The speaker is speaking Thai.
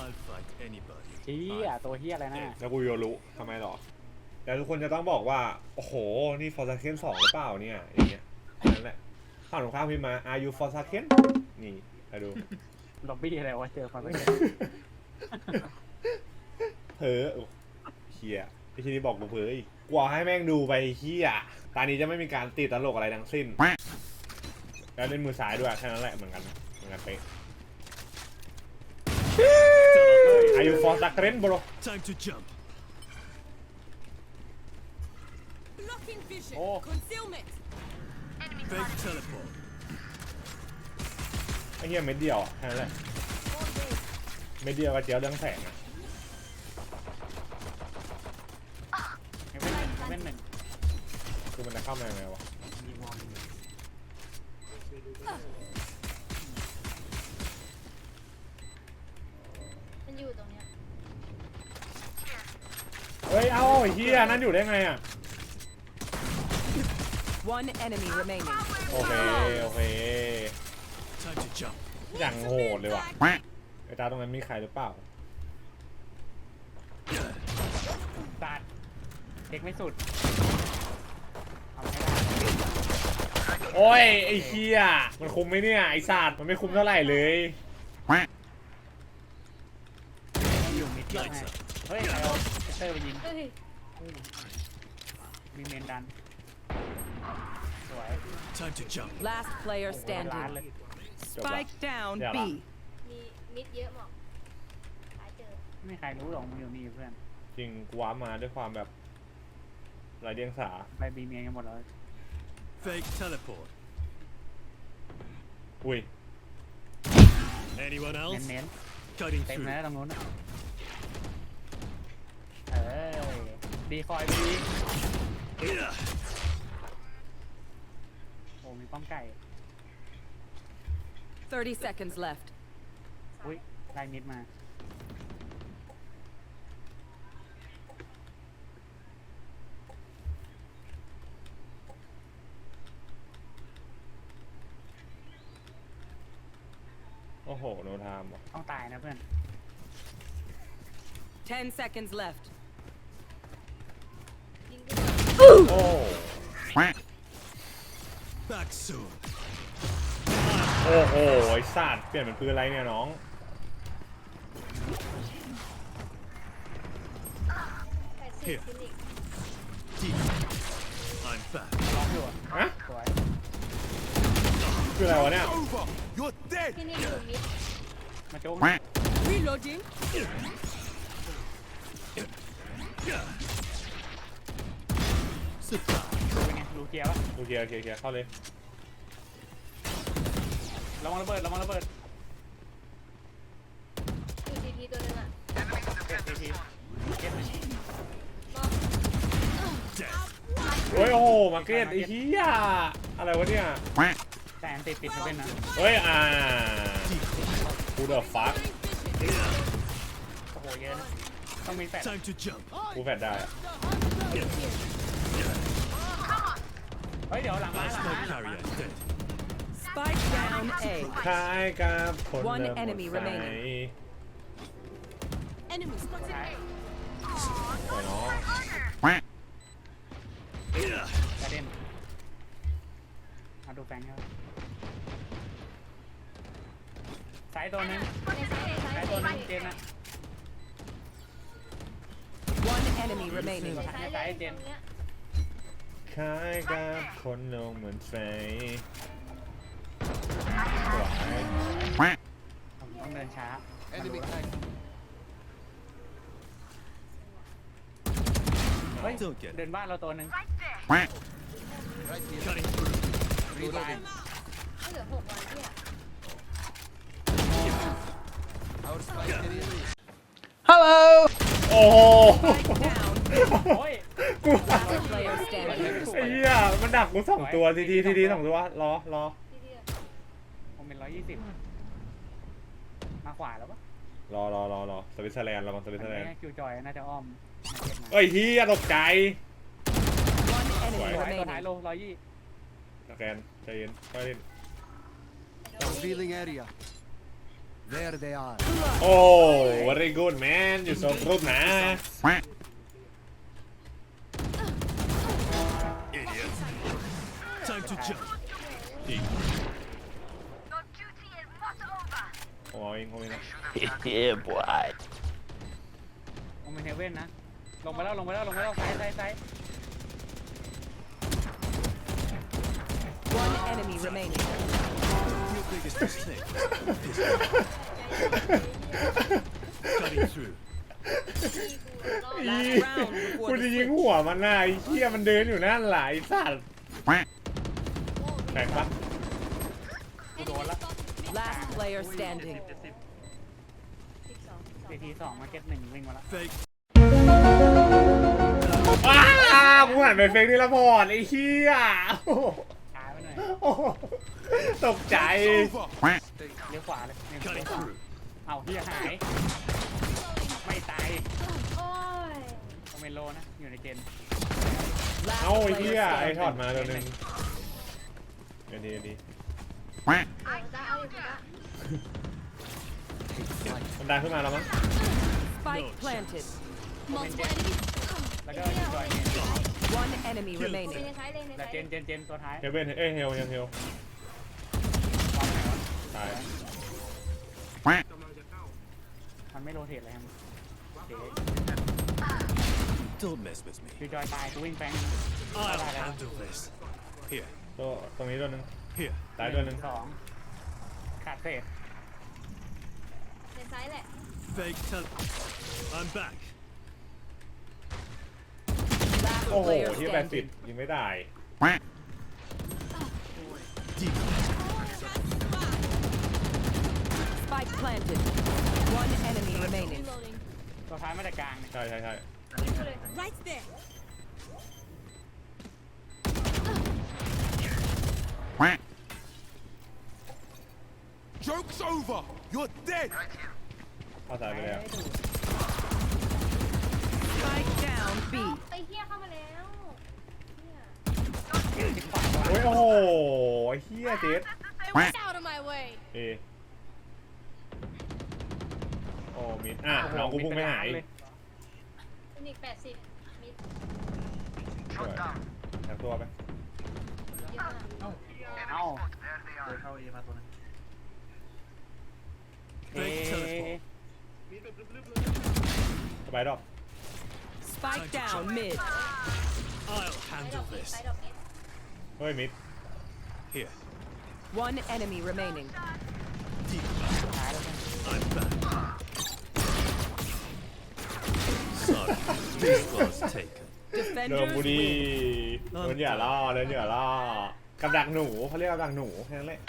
I'll fight anybody. เฮียตัวเฮียอะไรนะแล้วกูโยรู้ทำไมหรอ แต่ทุกคนจะต้องบอกว่า โอ้โห นี่ฟอร์ซาเคนสองหรือเปล่าเนี่ยอย่างเงี้ยแค่นั้นแหละข้าวหนุ่มข้าวพิมพ์มา are you for s a k e n นี่มาดู ล็อบบี้อะไรวะเจอฟังไปเพ้อโอ้เฮียไอ้ทีนี้บอกกูเพ้ออีกกลัวให้แม่งดูไปเฮียตอนนี้จะไม่มีการติดตลกอะไรทั้งสิ้น แล้วเล่นมือซ้ายด้วยแค่นั้นแหละเหมือนกันเหมือนกันเป๊ะ are you for s a k e n bro Time to jump. Blocking vision. Oh. Concealment. Fake teleport. ไอ้เฮียเม็ดเดียวอะแค่นั้นแหละเม็ดเดียวกับเจียวเรื่องแสงอะเว้นหนึ่งเว้นหนึ่งคือมันจะเข้ามายังไงวะ มีวอลมันอยู่ตรงเนี้ย เฮ้ย เอ้าไอ้เฮียนั่นอยู่ได้ไงอะ One enemy remaining. โอเค โอเค Time to jump. อย่างโหดเลยว่ะไอ้ตาตรงนั้นมีใครหรือเปล่าสัตว์เด็กไม่สุด เอาไม่ได้โอ้ย ไอ้เฮียมันคุ้มไหมเนี่ย ไอ้สัตว์มันไม่คุ้มเท่าไหร่เลยอยู่มิดเดียวให้เฮ้ยใครเอา เซอร์ไปยิงเฮ้ยมีเมนดัน สวย Time to jump. Last player โอ้โหเป็นล้านเลย standing. Spike down Yeah. B. มีมิดเยอะหมอกหาเจอไม่มีใครรู้หรอกมึงอยู่นี่เพื่อน จริงกูว้าร์ปมาด้วยความแบบไรเดียงสาไปบีเมียกันหมดแล้ว Fake teleport. อุ้ย Anyone เน้น else? เน้น Cutting ๆเต็ม through. แล้วตรงนู้นน่ะเออ ดีคอยไปดีโอ้มีป้อมไก่ 30 seconds left. อุ้ยไล่มิดมา โอ้โห โนทามว่ะต้องตายนะเพื่อน 10 seconds left. โอ้ Back soon. โอ้โหไอ้สัตว์เปลี่ยนเป็นปืนอะไรเนี่ยน้องแปดสิบฟินิกซ์ Deep. I'm back. ล็อกอยู่อะฮะสวยคืออะไรวะเนี่ย Over. You're dead. ฟินิกซ์อยู่มิดมาโจ๊ก Reloading. Sit down. เป็นไงรูเกียร์ปะโอเคโอเคโอเคเข้าเลยระวังระเบิดระวังระเบิดอยู่ทีทีตัวนึงอะเก็บทีทีเก็บหนึ่งมอก Dead. เฮ้ยโอ้โหมาร์เก็ตไอ้เหี้ยอะไรวะเนี่ยแต่อันติดติดนะเป็นนะเฮ้ยอ่ากูเดอะฟัคโอ้โหเยอะนะต้องมีแปด Time to jump. กูแฟดได้อะ เฮ้ยเดี๋ยวหลังมา Last หลัง smoke มาหลังมา carrier dead. Spike down A. คล้ายกับคน One เดิม enemy หมดใจ remaining. Enemy spotted ท้ายสวยเนาะกระเด็นมาดูแฟนเขาสายตัวหนึงในซ้ายในซ้ายสายตัวหนึงเจนนะ One enemy remaining. ในซ้ายเลยตรงเนี้ย คล้ายกับคนลงเหมือนไฟสวยผมต้องเดินช้า Enemy เฮ้ย Don't get เดินบ้านเราตัวหนึ่ง Cutting through. ดูตายไม่เหลือหกวันที่อะโอ้โห Spike down. โอ้ย กู Last player standing. ไอ้เหี้ยมันดักกูสองตัวทีทีทีทีสองตัวรอรอที่ที่ผมเป็นร้อยยี่สิบมาขวาแล้วปะรอรอรอรอสวิตเซอร์แลนด์ระวังสวิตเซอร์แลนด์ไม่คิวจอยน่าจะอ้อมมาเก็บมาเอ้ยเฮียตกใจ One enemy สวยตัวท้าย remaining. โลร้อยยี่สแกนใจเย็นค่อยเล่น Revealing area. There they are. โอ้ very good man you so good น Time to jump. ผมเอาเองผมเองนะ yeah, boy. ลงไปเฮเว่นนะ ลงไปแล้วลงไปแล้วลงไปแล้วซ้ายซ้ายซ้าย One enemy remaining. Your biggest mistake. Cutting through. นี่กูรอด Last round before กู the จะยิง switch. หัวมันน่ะไอ้เหี้ยมันเดินอยู่นั่นแหละไอ้สัตว์ แตกปะกูโดนละ Last player standing. สิบสองสิบสองเทีสองมาเก็ตหนึ่งวิ่งมาละ Fake. อ้าวกูหันไปเฟกนี่ละพอร์ตไอ้เหี้ยโอ้โหช้าไปหน่อยโอ้โหตกใจ Over. เลี้ยวขวาเลยเนี่ย Cutting through. เอาเฮียหาย ไม่ตายโอ้ยโอเมโลนะ อยู่ในเจน Last เอ้าไอ้ player เหี้ยไอ้ช็อต standing. มาตัวหนึง เดี๋ยวดีเดี๋ยวดีเดี๋ยวจะเอาอีกแล้วมันดันขึ้นมาแล้วมั้ง Spike planted. แล้วก็ยิงจอยเนี่ย One enemy ใน remaining. ท้ายเลยในแล้วท้ายเจนเจนเจนตัวท้ายเฮเวนเอ้ยเฮลยังเฮลวางไหนวะตายมันไม่โรเทตเลยครับเจ๊ Don't mess with me. คือจอยตายกูวิ่งแปง I'll handle this. Here. ตัวตรงนี้ตัวหนึง Here. ตายตัวหนึงสองขาดเศษในซ้ายแหละ Fake tel- I'm back. โอ้โห player ที่แปดสิบ standing. ยิงไม่ได้ Deep. Spike planted. One enemy remaining. reloading ตัวท้ายมาจากกลางเนี่ยใช่ใช่ใช่ยิงไปเลย Right there. Joke's over. You're dead. เข้าตายไปแล้ว Spike down B. ไอ้เหี้ยเข้ามาแล้วเนี่ยโอ้ยโอ้โหไอ้เฮียเจ็ด Get out of my way เอโอ้มิดอะน้องกูพุ่งไม่หายเลยฟินิกแปดสิบมิดสวยแถมตัวไป เยอะมากเอ้า Fake เอ๊ะ teleport. สบายดอก Spike down mid. I'll ไซด์ด handle อกมิด this. ไซด์ดอกมิดเฮ้ยมิด Here. One enemy remaining. Deep. ท้ายแล้วเนี่ย I'm back. Sorry. This was taken. โดนบุรีเดนเหยื่อล่อเดนเหยื่อล่อกับดักหนูเขาเรียกกับดักหนูแค่นั้นแหละ